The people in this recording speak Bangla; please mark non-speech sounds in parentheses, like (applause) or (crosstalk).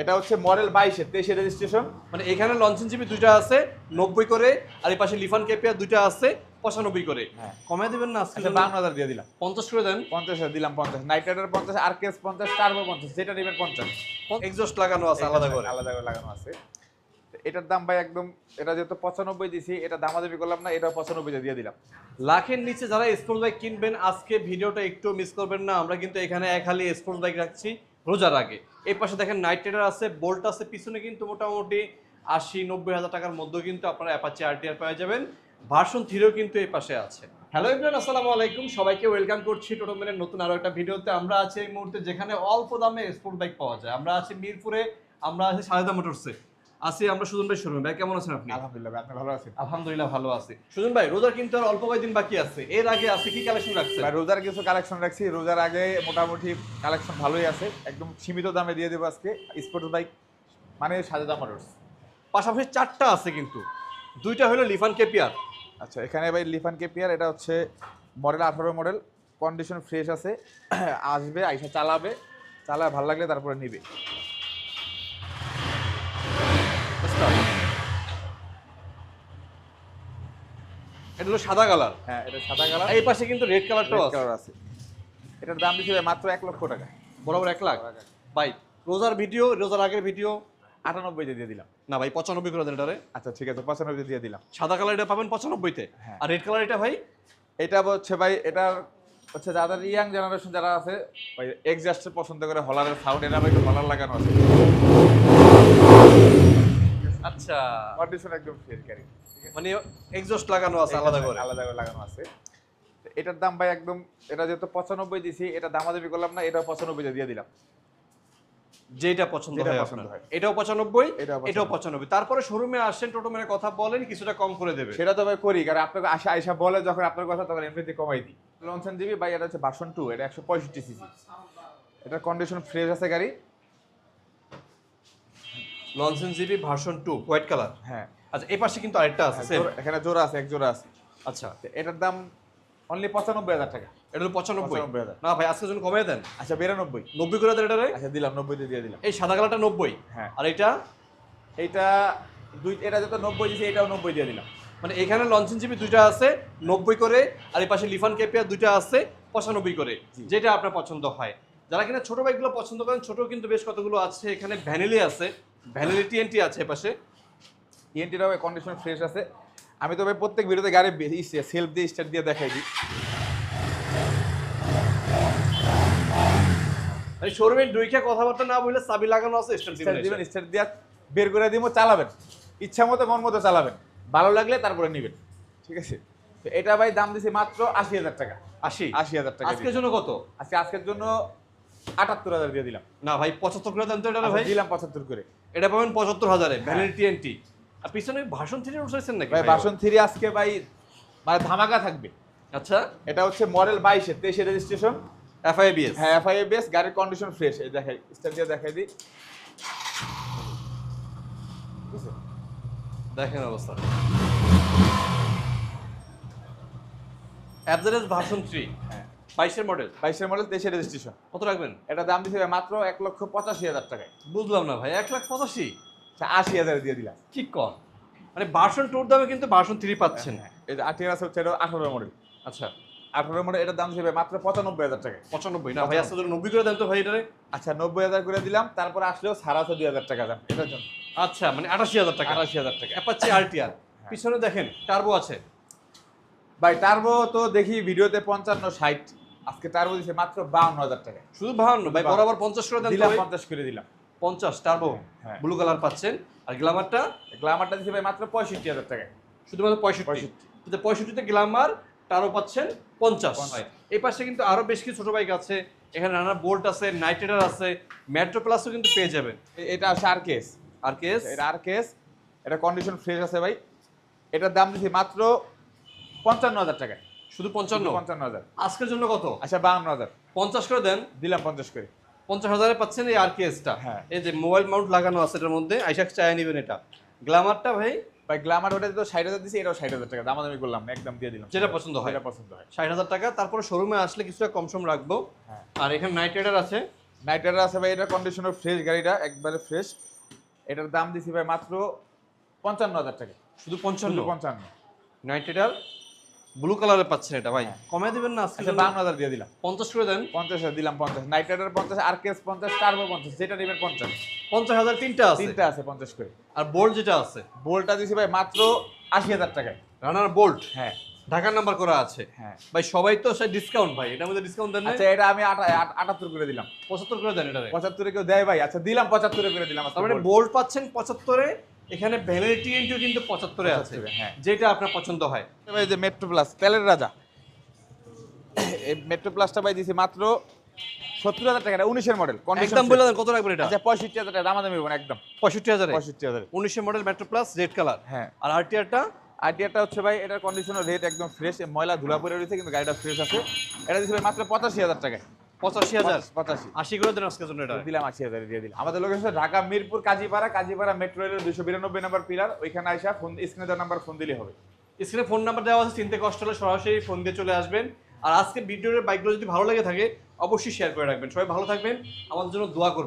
এটা হচ্ছে মডেল বাইশে তেইশে রেজিস্ট্রেশন মানে এখানে লঞ্চন জিবি দুইটা আছে নব্বই করে আর এই পাশে লিফান কেপিয়া দুইটা আছে পঁচানব্বই করে। হ্যাঁ। কমায় দেবেন না আজকে? আচ্ছা বান্ন হাজার দিয়ে দিলাম। পঞ্চাশ করে দেন। পঞ্চাশ হাজার দিলাম পঞ্চাশ। নাইট রাইডার পঞ্চাশ আর কেস পঞ্চাশ টার্বো পঞ্চাশ যেটা নেবেন পঞ্চাশ। এক্সস্ট লাগানো আছে আলাদা করে। আলাদা করে লাগানো আছে। এটার দাম ভাই একদম এটা যেহেতু পঁচানব্বই দিছি এটা দামাদামি করলাম না এটা পঁচানব্বই দিয়ে দিলাম। লাখের নিচে যারা স্পোর্টস বাইক কিনবেন আজকে ভিডিওটা একটু মিস করবেন না। আমরা কিন্তু এখানে এক হালি স্পোর্টস বাইক রাখছি। রোজার আগে। এই পাশে দেখেন নাইট রাইডার আছে বোল্ট আছে, পিছনে কিন্তু মোটামুটি আশি, নব্বই হাজার টাকার মধ্যেও কিন্তু আপনারা অ্যাপাচি আরটিআর পাওয়া যাবেন। ভার্সন থ্রিও কিন্তু এই পাশে আছে। হ্যালো ইমরান আসসালামু আলাইকুম। সবাইকে ওয়েলকাম করছি টোটোমেনের নতুন আরও একটা ভিডিওতে। আমরা আছি এই মুহূর্তে যেখানে অল্প দামে স্পোর্ট বাইক পাওয়া যায়। আমরা আছি মিরপুরে, আমরা আছি সারদা মোটরসে আছি আমরা সুজন ভাই শোরুম ভাই কেমন আছেন আপনি? আলহামদুলিল্লাহ ভাই, আপনি ভালো আছেন? আলহামদুলিল্লাহ ভালো আছি। সুজন ভাই রোজার কিন্তু আর অল্প কয়েকদিন বাকি আছে। এর আগে আছে কি কালেকশন রাখছে ভাই, রোজার কিছু কালেকশন রাখছি। রোজার আগে মোটামুটি কালেকশন ভালোই আছে। একদম সীমিত দামে দিয়ে দেবো আজকে। স্পোর্টস বাইক মানে সাজেদা মোটরস পাশাপাশি চারটা আছে কিন্তু। দুইটা হলো লিফান কেপিয়ার আচ্ছা এখানে ভাই লিফান কেপিয়ার এটা হচ্ছে মডেল আঠারো মডেল কন্ডিশন ফ্রেশ আছে। (clears throat) আসবে আইসা চালাবে। চালায় ভালো লাগলে তারপরে নিবে। এটা হলো সাদা কালার। হ্যাঁ এটা সাদা কালার। এই পাশে কিন্তু রেড কালারটাও আছে। কালার আছে। এটার দাম ভাই মাত্র এক লক্ষ টাকা। বরাবর এক লাখ? ভাই রোজার ভিডিও রোজার আগের ভিডিও আটানব্বইতে দিয়ে দিলাম। না ভাই পঁচানব্বই করে দেন এটারে। আচ্ছা ঠিক আছে। পঁচানব্বই দিয়ে দিলাম। সাদা কালার এটা পাবেন পঁচানব্বইতে। হ্যাঁ। আর রেড কালার এটা ভাই? এটা হচ্ছে ভাই এটার হচ্ছে যাদের ইয়াং জেনারেশন যারা আছে ভাই এক্সাস্টের পছন্দ করে হলারের সাউন্ড এটা ভাই হলার লাগানো আছে। আচ্ছা। কন্ডিশন একদম ফ্রেশ গাড়ি মানে এক্সস্ট লাগানো আছে আলাদা করে? আলাদা করে লাগানো আছে। এটার দাম ভাই একদম এটা যেহেতু পঁচানব্বই দিছি এটা দামাদামি করলাম না এটা পঁচানব্বইতে দিয়ে দিলাম। যেটা পছন্দ হয় পছন্দ হয়। এটাও পঁচানব্বই এটাও পঁচানব্বই। তারপরে শোরুমে আসেন টোটো মেরে কথা বলেন কিছুটা কম করে দেবে। সেটা তো ভাই করি কারণ আপনাকে আশা আইসা বলে যখন আপনার কথা তখন এমনিতে কমাই দিই। লঞ্চন দিবি ভাই এটা হচ্ছে বাসন টু এটা একশো পঁয়ষট্টি সিসি। এটার কন্ডিশন ফ্রেশ আছে গাড়ি। লনসেন GB version two. White colour হ্যাঁ। আচ্ছা এই পাশে কিন্তু আরেকটা আছে। জোড়া- এখানে জোড়া আছে এক জোড়া আছে। আচ্ছা। এটার দাম অনলি পঁচানব্বই হাজার টাকা। এটা হলো পঁচানব্বই। 95,000 না ভাই আজকের জন্য কমে দেন। আচ্ছা বিরানব্বই। নব্বই করে দেন এটারে আচ্ছা দিলাম নব্বইতে দিয়ে দিলাম। এই সাদা কালারটা নব্বই। হ্যাঁ। আর এটা এইটা দুই এটা যত নব্বই দিয়েছে এটাও নব্বই দিয়ে দিলাম। মানে এখানে লঞ্চন জিবি দুইটা আছে নব্বই করে আর এই পাশে লিফান কেপিয়া দুইটা আছে পঁচানব্বই করে। যেটা আপনার পছন্দ হয়। যারা কিনা ছোট বাইকগুলো পছন্দ করেন ছোট কিন্তু বেশ কতগুলো আছে। এখানে ভ্যানিলি আছে ভ্যানিলি টিএনটি আছে এপাশে ইএনটিটাও কন্ডিশন ফ্রেশ আছে। আমি তো ভাই প্রত্যেক ভিডিওতে গাড়ি সেলফ দিয়ে স্টার্ট দিয়ে দেখাই দিই। মানে শোরুমে দুইটা কথাবার্তা না বললে চাবি লাগানো আছে স্টার্ট দিবেন স্টার্ট দিয়ে বের করে দিব চালাবেন। ইচ্ছা মতো মন মতো চালাবেন। ভালো লাগলে তারপরে নেবেন। ঠিক আছে? তো এটা ভাই দাম দিছি মাত্র আশি হাজার টাকা। আশি? আশি হাজার টাকা আজকের জন্য কত? আজকে আজকের জন্য আটাত্তর হাজার দিয়ে দিলাম। না ভাই পঁচাত্তর করে দেন তো এটা আচ্ছা, ভাই। দিলাম পঁচাত্তর করে। এটা পাবেন পঁচাত্তর হাজারে ভ্যানিলি টিএনটি আর পিছনে ভাষণ থ্রি উঠেছেন নাকি? ভাই ভাই? থ্রি আজকে ভাই মানে ধামাকা থাকবে। আচ্ছা। এটা হচ্ছে মডেল বাইশে তেইশে রেজিস্ট্রেশন এফআইবিএস হ্যাঁ এফআইএ বেস গাড়ির কন্ডিশন ফ্রেশ এই দেখাই স্টার্ট দিয়ে দেখাই দিই? দেখেন অবস্থা। Average version three. হ্যাঁ বাইশের মডেল বাইশের মডেল তেইশে রেজিস্ট্রেশন কত রাখবেন? এটা দাম ভাই মাত্র এক লক্ষ পঁচাশি হাজার টাকায়। বুঝলাম না ভাই এক লাখ পঁচাশি? আচ্ছা, আশি হাজার দিয়ে দিলাম। কি কম? মানে ভার্সন টুর দামে কিন্তু ভার্সন থ্রি পাচ্ছেন। এই যে আটি আছে হচ্ছে এটা আঠারো মডেল আচ্ছা। আঠারো মডেল এটার দাম দিচ্ছে মাত্র পঁচানব্বই হাজার টাকায়। পঁচানব্বই না ভাই আসলে নব্বই করে দেন তো ভাই এটারে। আচ্ছা নব্বই হাজার করে দিলাম তারপর আসলেও সাড়ে দুই হাজার টাকা দাম এটার জন্য। আচ্ছা মানে আটাশি হাজার টাকা। আটাশি হাজার টাকা। অ্যাপাচি আরটিআর পিছনে দেখেন টার্বো আছে। ভাই টার্বো তো দেখি ভিডিওতে পঞ্চান্ন ষাট। আজকে টার্বো দিচ্ছে মাত্র বাউন্ন হাজার টাকা। শুধু বাহান্ন ভাই। বরাবর পঞ্চাশ করে দিলাম পঞ্চাশ করে দিলাম। পঞ্চাশ টার্বো। ব্লু কালার পাচ্ছেন। আর গ্লামারটা গ্লামারটা দিচ্ছে ভাই মাত্র পঁয়ষট্টি হাজার টাকা। শুধুমাত্র পঁয়ষট্টি। পঁয়ষট্টিতে গ্লামার টারও পাচ্ছেন পঞ্চাশ। এই পাশে কিন্তু আরও বেশ কিছু ছোট বাইক আছে। এখানে নানা বোল্ট আছে নাইট আছে মেট্রো প্লাসও কিন্তু পেয়ে যাবেন। এটা আছে আর কেস আর কেস এটা আর কেস এটা কন্ডিশন ফ্রেশ আছে ভাই। এটার দাম দিচ্ছি মাত্র পঞ্চান্ন হাজার টাকায়। শুধু পঞ্চান্ন? পঞ্চান্ন হাজার। আজকের জন্য কত? আচ্ছা বাউন্ন হাজার। পঞ্চাশ করে দেন। দিলাম পঞ্চাশ করে। পঞ্চাশ হাজারে পাচ্ছেন এই আর কেসটা হ্যাঁ। এই যে মোবাইল মাউন্ট লাগানো আছে এটার মধ্যে আইসাক চায় নিবেন এটা। গ্লামারটা ভাই? ভাই গ্লামার ওটা তো ষাট হাজার দিছি এটাও ষাট হাজার টাকা। দামাদামি করলাম একদম দিয়ে দিলাম। যেটা পছন্দ হয়। যেটা পছন্দ হয়। ষাট হাজার টাকা তারপরে শোরুমে আসলে কিছুটা কম সম রাখব। হ্যাঁ। আর এখানে নাইট রাইডার আছে। নাইট রাইডার আছে ভাই এটার কন্ডিশনার ফ্রেশ গাড়িটা একবারে ফ্রেশ এটার দাম দিছি ভাই মাত্র পঞ্চান্ন হাজার টাকা। শুধু পঞ্চান্ন? পঞ্চান্ন। নাইট রাইডার ব্লু কালারে পাচ্ছেন এটা ভাই। হ্যাঁ। কমায় দিবেন না আজকে আচ্ছা বান্ন হাজার দিয়ে দিলাম। পঞ্চাশ করে দেন। পঞ্চাশ হাজার দিলাম পঞ্চাশ। নাইট রাইডার পঞ্চাশ আর কেস পঞ্চাশ টার্বো পঞ্চাশ যেটা নেবেন পঞ্চাশ। পঞ্চাশ হাজার তিনটা আছে। তিনটা আছে পঞ্চাশ করে। আর বোল্ট যেটা আছে? বোল্টটা দিছি ভাই মাত্র আশি হাজার টাকায়। রানার বোল্ট হ্যাঁ। ঢাকার নাম্বার করা আছে। হ্যাঁ। ভাই সবাই তো সে ডিসকাউন্ট ভাই। এটার মধ্যে ডিসকাউন্ট দেন না আচ্ছা এটা আমি আটা- আট- আটাত্তর করে দিলাম। পঁচাত্তর করে দেন এটা পঁচাত্তরে কেউ দেয় ভাই। আচ্ছা দিলাম পঁচাত্তরে করে দিলাম তার মানে বোল্ট পাচ্ছেন পঁচাত্তরে এখানে ভ্যালিডিটি এন্ট্রিও কিন্তু পঁচাত্তরে আছে হ্যাঁ। যেটা আপনার পছন্দ হয়। ভাই যে মেট্রো প্লাস তেলের রাজা। এই মেট্রো প্লাসটা ভাই দিছি মাত্র সত্তর হাজার টাকা উনিশের মডেল একদম বলে দেন কত রাখবেন এটা? আচ্ছা পঁয়ষট্টি হাজার টাকা দামাদামি হবে না একদম। পঁয়ষট্টি হাজারে? পঁয়ষট্টি হাজার। উনিশের model metro plus red colour হ্যাঁ। আর আরটিআরটা আইডিয়াটা হচ্ছে ভাই এটার কন্ডিশনের রেট একদম ফ্রেশ ময়লা ধুলা পড়ে রয়েছে কিন্তু গাড়িটা ফ্রেশ আছে। এটা দিচ্ছে ভাই মাত্র পঁচাশি হাজার টাকায়। পঁচাশি হাজার। পঁচাশি আশি করে দেন আজকের জন্য এটা। দিলাম আশি হাজার দিয়ে দিলাম। আমাদের লোকেশন ঢাকা মিরপুর কাজীপাড়া কাজীপাড়া মেট্রো রেলের দুশো বিরানব্বই নাম্বার পিলার ওইখানে ফোন স্ক্রিনে নাম্বার ফোন দিলে হবে। স্ক্রিনে ফোন নাম্বার দেওয়া আছে চিনতে কষ্ট হলে সরাসরি ফোন দিয়ে চলে আসবেন। আর আজকে ভিডিওর বাইকগুলো যদি ভালো লাগে থাকে অবশ্যই শেয়ার করে রাখবেন। সবাই ভালো থাকবেন আমাদের জন্য দোয়া করবেন।